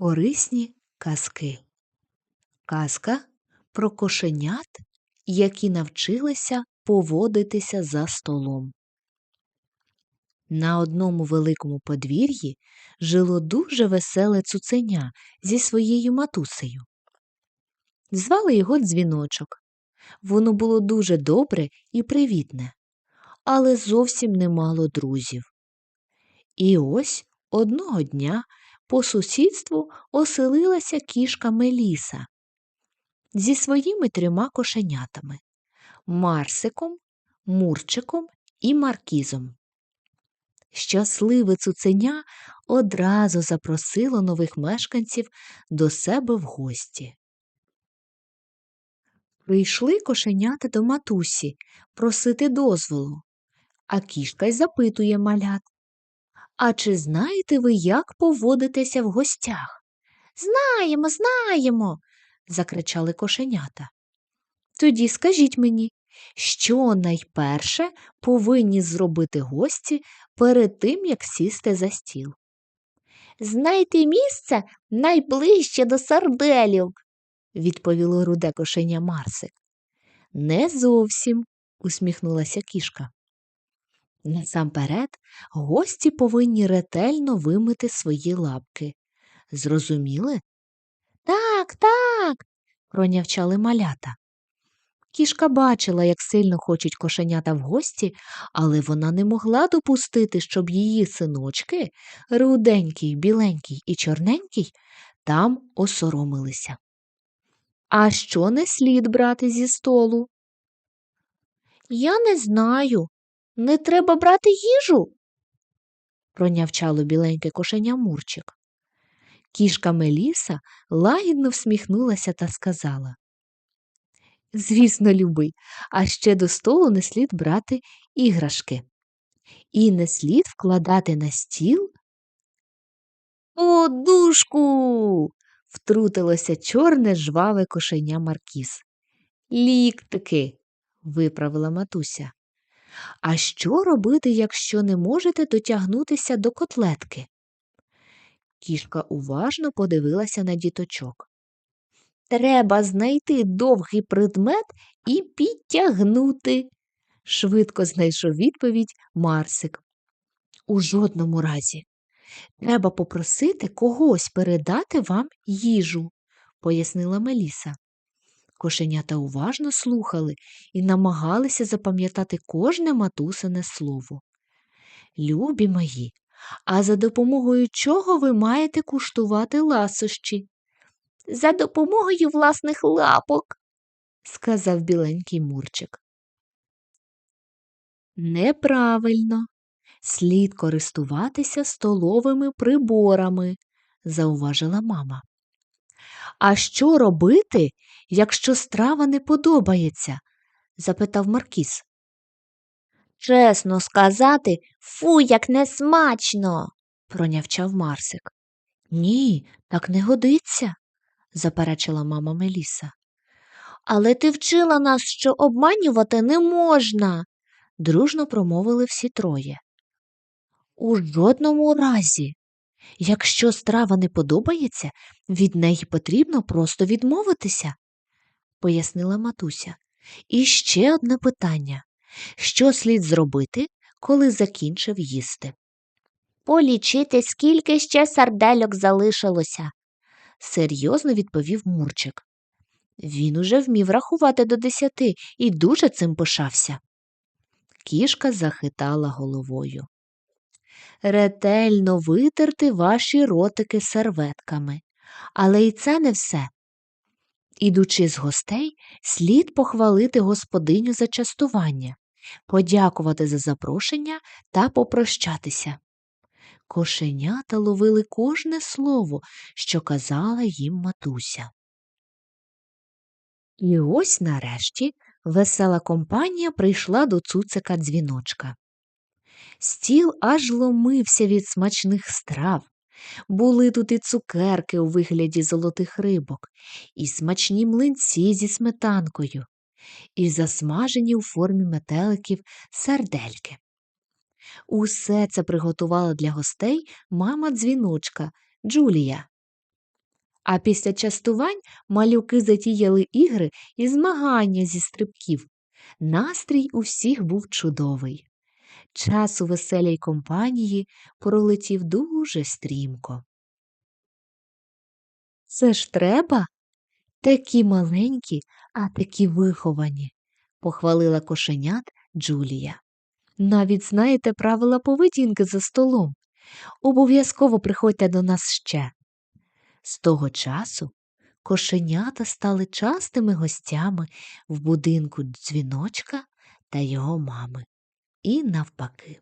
Корисні казки. Казка про кошенят, які навчилися поводитися за столом. На одному великому подвір'ї жило дуже веселе цуценя зі своєю матусею. Звали його дзвіночок. Воно було дуже добре і привітне, але зовсім не мало друзів. І ось одного дня по сусідству оселилася кішка Меліса зі своїми трьома кошенятами Марсиком, Мурчиком і Маркізом. Щасливе цуценя одразу запросило нових мешканців до себе в гості. Прийшли кошенята до матусі просити дозволу, а кішка й запитує малят. А чи знаєте ви, як поводитеся в гостях? Знаємо, знаємо, закричали кошенята. Тоді скажіть мені, що найперше повинні зробити гості перед тим, як сісти за стіл? Знайти місце найближче до сарделів, відповіло руде кошеня Марсик. Не зовсім, усміхнулася кішка. Насамперед, гості повинні ретельно вимити свої лапки. Зрозуміли? Так, так, пронявчали малята. Кішка бачила, як сильно хочуть кошенята в гості, але вона не могла допустити, щоб її синочки, руденький, біленький і чорненький, там осоромилися. А що не слід брати зі столу? Я не знаю, не треба брати їжу, пронявчало біленьке кошеня Мурчик. Кішка Меліса лагідно всміхнулася та сказала Звісно, любий, а ще до столу не слід брати іграшки. І не слід вкладати на стіл. Подушку. втрутилося чорне жваве кошеня Маркіз. Ліктики, виправила матуся. А що робити, якщо не можете дотягнутися до котлетки? Кішка уважно подивилася на діточок. Треба знайти довгий предмет і підтягнути, швидко знайшов відповідь Марсик. У жодному разі. Треба попросити когось передати вам їжу, пояснила Меліса. Кошенята уважно слухали і намагалися запам'ятати кожне матусине слово. Любі мої, а за допомогою чого ви маєте куштувати ласощі? За допомогою власних лапок, сказав біленький Мурчик. Неправильно. Слід користуватися столовими приборами, зауважила мама. А що робити, якщо страва не подобається? запитав Маркіс. Чесно сказати, фу, як несмачно, пронявчав Марсик. Ні, так не годиться, заперечила мама Меліса. Але ти вчила нас, що обманювати не можна, дружно промовили всі троє. У жодному разі. Якщо страва не подобається, від неї потрібно просто відмовитися, пояснила матуся. І ще одне питання що слід зробити, коли закінчив їсти? Полічити, скільки ще сардельок залишилося, серйозно відповів Мурчик. Він уже вмів рахувати до десяти і дуже цим пишався. Кішка захитала головою. Ретельно витерти ваші ротики серветками, але і це не все. Ідучи з гостей, слід похвалити господиню за частування, подякувати за запрошення та попрощатися. Кошенята ловили кожне слово, що казала їм матуся. І ось нарешті весела компанія прийшла до цуцика дзвіночка. Стіл аж ломився від смачних страв. Були тут і цукерки у вигляді золотих рибок, і смачні млинці зі сметанкою, і засмажені у формі метеликів сардельки. Усе це приготувала для гостей мама дзвіночка Джулія. А після частувань малюки затіяли ігри і змагання зі стрибків. Настрій у всіх був чудовий. Час у веселій компанії пролетів дуже стрімко. Це ж треба? Такі маленькі, а такі виховані, похвалила кошенят Джулія. Навіть знаєте правила поведінки за столом. Обов'язково приходьте до нас ще. З того часу кошенята стали частими гостями в будинку дзвіночка та його мами. І навпаки.